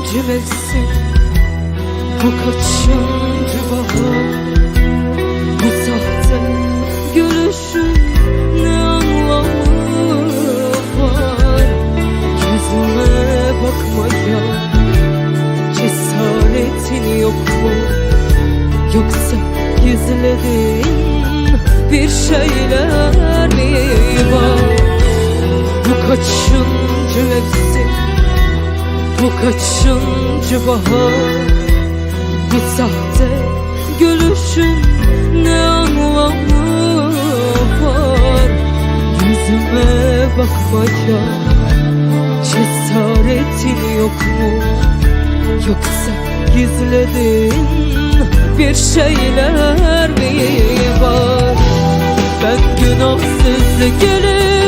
Mevsim Bu kaçıncı bahar Bu sahte gülüşün ne anlamı var? Yüzüme bakmaya cesaretin yok mu? Yoksa gizlediğin bir şeyler mi var? Bu kaçıncı mevsim kaçıncı bahar? Bu sahte gülüşün ne anlamı var? Yüzüme bakmaya cesaretin yok mu? Yoksa gizlediğin bir şeyler mi var? Ben günahsız gelir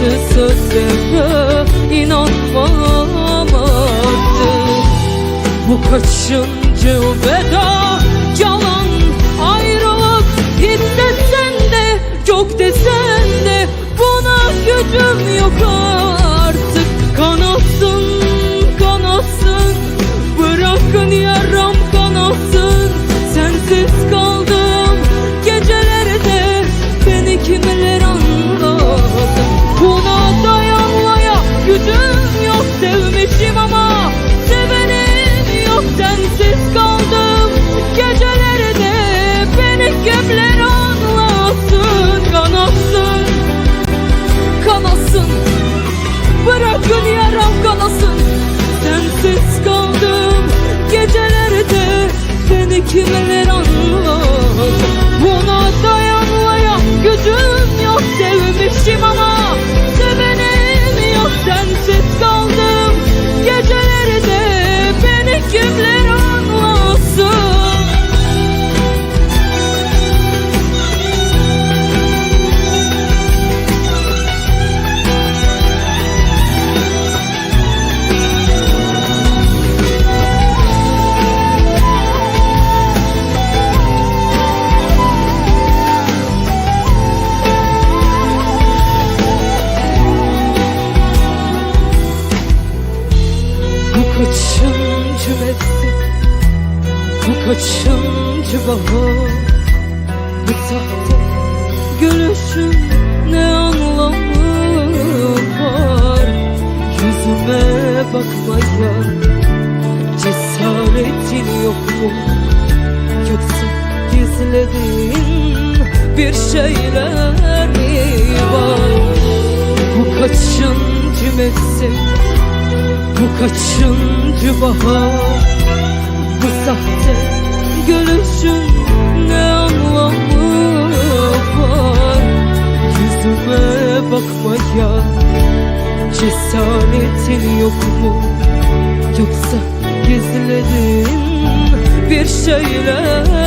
Vefasız sözlere inanmam artık Bu kaçıncı veda? Yalan ayrılık Hissesen de yok desen de buna gücüm yok artık sensiz kaldım gecelerde beni kimler anlasın kanasın kanasın Bırakın yaram kanasın. Sensiz kaldım gecelerde Beni kimler kaçıncı bahar? Bu sahte gülüşün ne anlamı var? Yüzüme bakmaya cesaretin yok mu? Yoksa gizlediğin bir şeyler mi var? Bu kaçıncı mevsim? Bu kaçıncı bahar? Bu sahte gülüşün ne anlamı var? Yüzüme bakmaya cesaretin yok mu? Yoksa gizlediğin bir şeyler